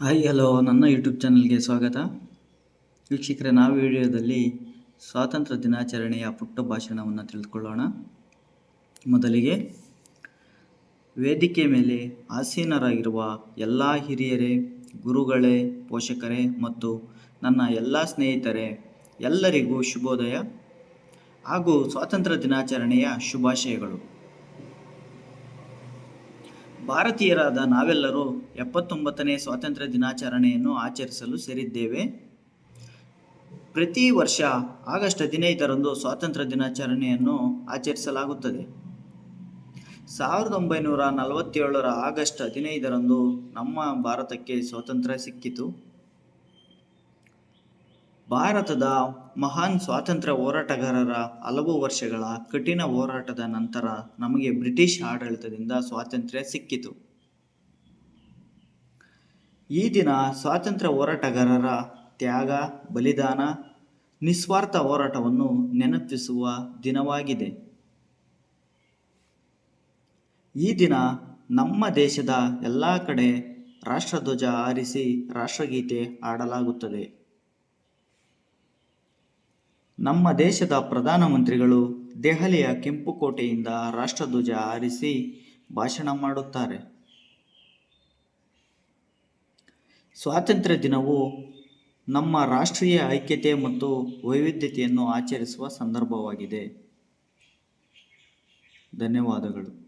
Hi hello ನನ್ನ YouTube ಚಾನಲ್ಗೆ ಸ್ವಾಗತ. ವೀಕ್ಷಕರೇ, ನಾವು ವಿಡಿಯೋದಲ್ಲಿ ಸ್ವಾತಂತ್ರ್ಯ ದಿನಾಚರಣೆಯ ಪುಟ್ಟ ಭಾಷಣವನ್ನು ತಿಳಿದುಕೊಳ್ಳೋಣ. ಮೊದಲಿಗೆ, ವೇದಿಕೆ ಮೇಲೆ ಆಸೀನರಾಗಿರುವ ಎಲ್ಲ ಹಿರಿಯರೇ, ಗುರುಗಳೇ, ಪೋಷಕರೇ ಮತ್ತು ನನ್ನ ಎಲ್ಲ ಸ್ನೇಹಿತರೇ, ಎಲ್ಲರಿಗೂ ಶುಭೋದಯ ಹಾಗೂ ಸ್ವಾತಂತ್ರ್ಯ ದಿನಾಚರಣೆಯ ಶುಭಾಶಯಗಳು. ಭಾರತೀಯರಾದ ನಾವೆಲ್ಲರೂ ಎಪ್ಪತ್ತೊಂಬತ್ತನೇ ಸ್ವಾತಂತ್ರ್ಯ ದಿನಾಚರಣೆಯನ್ನು ಆಚರಿಸಲು ಸೇರಿದ್ದೇವೆ. ಪ್ರತಿ ವರ್ಷ ಆಗಸ್ಟ್ ಹದಿನೈದರಂದು ಸ್ವಾತಂತ್ರ್ಯ ದಿನಾಚರಣೆಯನ್ನು ಆಚರಿಸಲಾಗುತ್ತದೆ. ಸಾವಿರದ ಒಂಬೈನೂರ ನಲವತ್ತೇಳರ ಆಗಸ್ಟ್ ಹದಿನೈದರಂದು ನಮ್ಮ ಭಾರತಕ್ಕೆ ಸ್ವಾತಂತ್ರ್ಯ ಸಿಕ್ಕಿತು. ಭಾರತದ ಮಹಾನ್ ಸ್ವಾತಂತ್ರ್ಯ ಹೋರಾಟಗಾರರ ಹಲವು ವರ್ಷಗಳ ಕಠಿಣ ಹೋರಾಟದ ನಂತರ ನಮಗೆ ಬ್ರಿಟಿಷ್ ಆಡಳಿತದಿಂದ ಸ್ವಾತಂತ್ರ್ಯ ಸಿಕ್ಕಿತು. ಈ ದಿನ ಸ್ವಾತಂತ್ರ್ಯ ಹೋರಾಟಗಾರರ ತ್ಯಾಗ, ಬಲಿದಾನ, ನಿಸ್ವಾರ್ಥ ಹೋರಾಟವನ್ನು ನೆನಪಿಸುವ ದಿನವಾಗಿದೆ. ಈ ದಿನ ನಮ್ಮ ದೇಶದ ಎಲ್ಲ ಕಡೆ ರಾಷ್ಟ್ರಧ್ವಜ ಹಾರಿಸಿ ರಾಷ್ಟ್ರಗೀತೆ ಹಾಡಲಾಗುತ್ತದೆ. ನಮ್ಮ ದೇಶದ ಪ್ರಧಾನಮಂತ್ರಿಗಳು ದೆಹಲಿಯ ಕೆಂಪುಕೋಟೆಯಿಂದ ರಾಷ್ಟ್ರಧ್ವಜ ಹಾರಿಸಿ ಭಾಷಣ ಮಾಡುತ್ತಾರೆ. ಸ್ವಾತಂತ್ರ್ಯ ದಿನವು ನಮ್ಮ ರಾಷ್ಟ್ರೀಯ ಐಕ್ಯತೆ ಮತ್ತು ವೈವಿಧ್ಯತೆಯನ್ನು ಆಚರಿಸುವ ಸಂದರ್ಭವಾಗಿದೆ. ಧನ್ಯವಾದಗಳು.